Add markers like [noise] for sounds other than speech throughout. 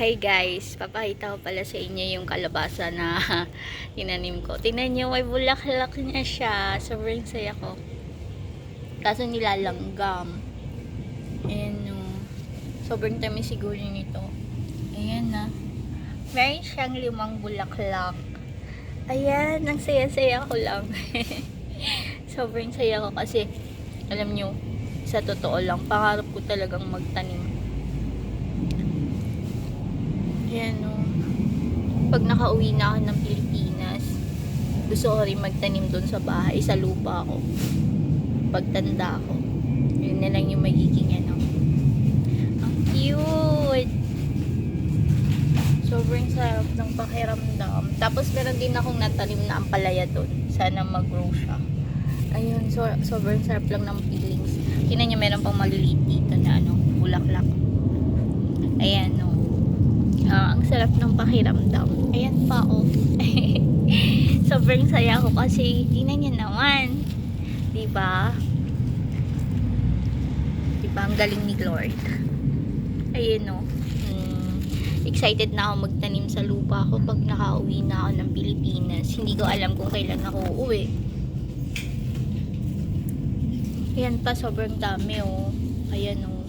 Hi guys, papakita ko pala sa inyo yung kalabasa na [laughs] tinanim ko. Tingnan nyo, may bulaklak niya siya. Sobrang saya ko. Kaso nilalanggam. Ayan no. Sobrang tamis siguro nito. Ayan na. Meron siyang limang bulaklak. Ayan, ang saya-saya ko lang. [laughs] Sobrang saya ko kasi, alam nyo, sa totoo lang, pangarap ko talagang magtanim. Ayan o. Pag nakauwi na ako ng Pilipinas, gusto ko rin magtanim doon sa bahay, sa lupa ko. Pagtanda ko. Yun na lang yung magiging ano. Ang cute! Sobrang sarap ng pakiramdam. Tapos meron din akong natanim na ampalaya doon. Sana mag-grow siya. Ayun, so, sobrang sarap lang ng feelings. Tingnan niyo, meron pang maliliit dito na ano, bulaklak. Ayan, sarap ng pakiramdam. Ayan pa, oh. [laughs] sobrang saya ko kasi, tingnan niyo naman. Diba? Diba, ang galing ni Lord. Ayun, no. Hmm, excited na ako magtanim sa lupa ko pag nakauwi na ako ng Pilipinas. Hindi ko alam kung kailan ako uuwi. Ayan pa, sobrang dami oh. Ayan oh.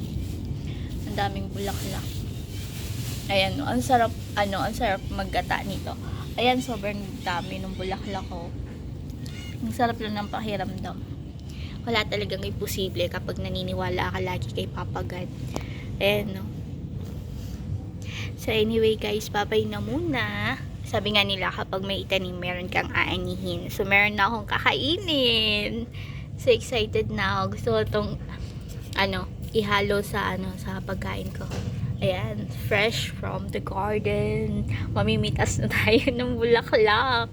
Ang daming bulaklak. Ayan. Ang sarap, ano, ang sarap maggata nito. Ayan, sobrang dami ng bulaklak oh. Ang sarap lang ng pakiramdam. Wala talagang imposible kapag naniniwala ka lagi kay Papa God. Ayan no. So anyway guys, babay na muna. Sabi nga nila kapag may itanim, meron kang aanihin. So meron na akong kakainin. So excited na ako. Gusto ko itong ano, ihalo sa ano sa pagkain ko. Ayan, fresh from the garden. Mamimitas na tayo [laughs] ng bulaklak.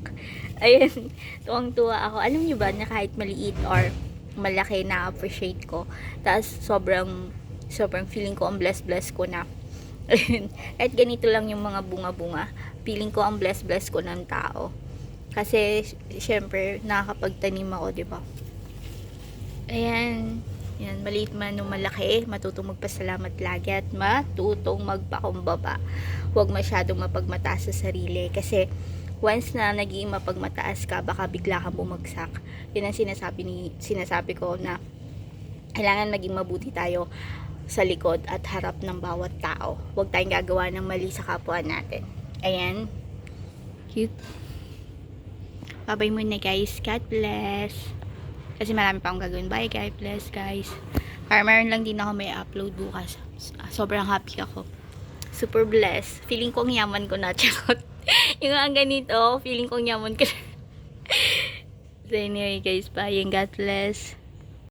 Ayan, tuwang-tuwa ako. Alam niyo ba na kahit maliit or malaki na appreciate ko. Tapos sobrang sobrang feeling ko ang bless-bless ko na. [laughs] Ayun, kahit ganito lang yung mga bunga-bunga, feeling ko ang bless-bless ko ng tao. Kasi syempre nakakapagtanim ako, 'di ba? Ayan. Yan, maliit man o malaki, matutong magpasalamat lagi at matutong magpakumbaba. Huwag masyadong mapagmataas sa sarili kasi once na naging mapagmataas ka, baka bigla kang bumagsak. Yun ang sinasabi, ni, sinasabi ko na kailangan maging mabuti tayo sa likod at harap ng bawat tao. Huwag tayong gagawa ng mali sa kapwa natin. Ayan. Cute. Bye-bye muna guys. God bless. Kasi marami pa akong gagawin. Bye guys. Bless guys. Para meron lang din ako may upload bukas. Sobrang happy ako. Super blessed. Feeling kong yaman ko na. [laughs] Charot. yung ang ganito, feeling kong yaman ko na. [laughs] so anyway guys, bye and God bless.